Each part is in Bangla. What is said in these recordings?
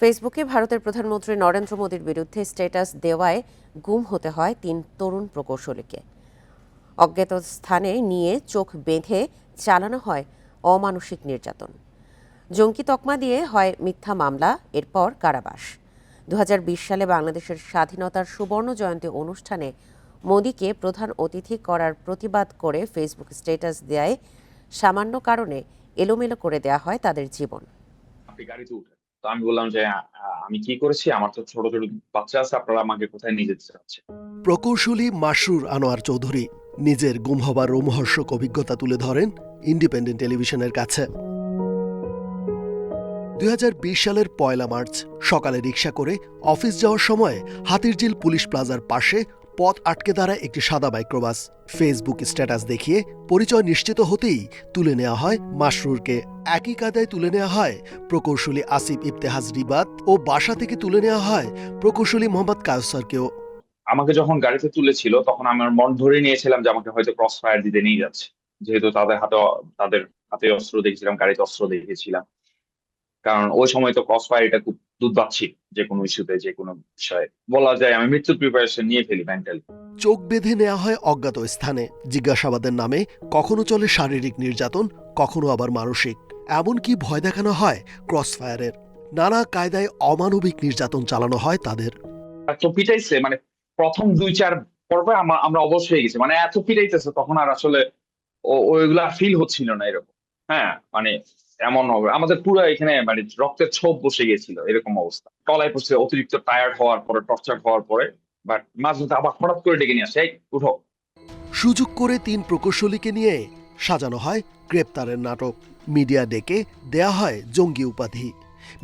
ফেসবুকে ভারতের প্রধানমন্ত্রী নরেন্দ্র মোদীর বিরুদ্ধে স্ট্যাটাস দেওয়ায় গুম হতে হয় তিন তরুণ প্রকৌশলীকে। অজ্ঞাত স্থানে নিয়ে চোখ বেঁধে চালানো হয় অমানসিক নির্যাতন। জঙ্গি তকমা দিয়ে হয় মিথ্যা মামলা, এরপর কারাবাস। দু হাজার বিশ সালে বাংলাদেশের স্বাধীনতার সুবর্ণ জয়ন্তী অনুষ্ঠানে মোদীকে প্রধান অতিথি করার প্রতিবাদ করে ফেসবুক স্ট্যাটাস দেয় সামান্য কারণে এলোমেলো করে দেয়া হয় তাদের জীবন। তো আমি বললাম যে আমি কি করেছি? আমার তো ছোট ছোট বাচ্চা আছে, আপনারা আমাকে কোথায় নিয়ে যেতে চাচ্ছেন? প্রকৌশলী মাসরুর আনোয়ার চৌধুরী নিজের গুম হবার রোমহর্ষক অভিজ্ঞতা তুলে ধরেন ইন্ডিপেন্ডেন্ট টেলিভিশনের কাছে। দুই হাজার বিশ সালের পয়লা মার্চ সকালে রিক্সা করে অফিস যাওয়ার সময় হাতিরঝিল পুলিশ প্লাজার পাশে পথ আটকে দাঁড়ায় একটি সাদা মাইক্রোবাস। ফেসবুক স্ট্যাটাস দেখিয়ে পরিচয় নিশ্চিত হতেই তুলে নেওয়া হয় মাসরুরকে একই কায়দায় তুলে নেওয়া হয় প্রকৌশলী আসিফ ইফতেহাজ রিবাত ও বাসা থেকে তুলে নেওয়া হয় প্রকৌশলী মোহাম্মদ কায়সারকেও আমাকে যখন গাড়িতে তুলেছিল, তখন আমার মন ধরে নিয়েছিলাম যে আমাকে হয়তো ক্রস ফায়ার দিতে নিয়ে যাচ্ছে। যেহেতু তাদের হাতে তাদের হাতে অস্ত্র দেখেছিলাম, গাড়িতে অস্ত্র দেখেছিলাম। কারণ ওই সময় তো ক্রস ফায়ার এটা খুব ছিল যে কোনো ইস্যুতে যে কোনো বিষয়ে। বলা যায় আমি মৃত্যুর প্রিপারেশন নিয়ে ফেলি মেন্টালি চোখ বেঁধে নেওয়া হয় অজ্ঞাত স্থানে জিজ্ঞাসাবাদের নামে কখনো চলে শারীরিক নির্যাতন কখনো আবার মানসিক। এমনকি ভয় দেখানো হয় ক্রসফায়ারের নানা কায়দায় অমানবিক নির্যাতন চালানো হয় তাদের। এত পিটাইছে মানে প্রথম দুই চার পর্বে আমরা অবশ হয়ে গেছি মানে এত পিটাইতেছে তখন আর আসলে ওইগুলা ফিল হচ্ছিল না এরকম। হ্যাঁ মানে এমন হবে। আমাদের পুরো এখানে মানে রক্তের ছোপ বসে গেছিল এরকম অবস্থা। তলায় পড়ছে অতিরিক্ত টায়ার্ড হওয়ার পরে টর্চার হওয়ার পরে বাট মাঝে আবার হঠাৎ করে ডেকে নিয়ে আসে এই উঠো। সুযোগ করে তিন প্রকৌশলীকে নিয়ে সাজানো হয় গ্রেপ্তারের নাটক। মিডিয়া ডেকে দেয়া হয় জঙ্গি উপাধি।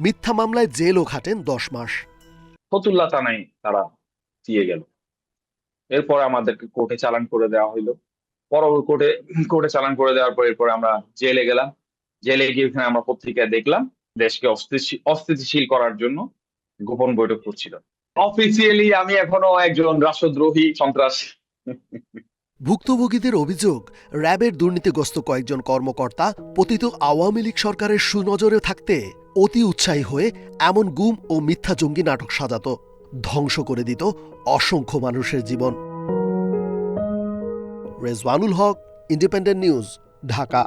মিথ্যা মামলায় জেলও খাটেন দশ মাস। ফতুল্লা থানায় তারা দিয়ে গেল। এরপরে আমাদেরকে কোর্টে চালান করে দেওয়া হইল। পরবর্তী কোর্টে কোর্টে চালান করে দেওয়ার পর এরপরে আমরা জেলে গেলাম। জেলে গিয়ে ওখানে আমরা পত্রিকায় দেখলাম দেশকে অস্থিতিশীল করার জন্য গোপন বৈঠক করছিল অফিসিয়ালি আমি এখনও একজন রাষ্ট্রদ্রোহী সন্ত্রাসী। ভুক্তভোগীদের অভিযোগ, র্যাবের দুর্নীতিগ্রস্ত কয়েকজন কর্মকর্তা পতিত আওয়ামী লীগ সরকারের সুনজরে থাকতে অতি উৎসাহী হয়ে এমন গুম ও মিথ্যা জঙ্গি নাটক সাজাত, ধ্বংস করে দিত অসংখ্য মানুষের জীবন। Rezwanul Haque, independent news, Dhaka.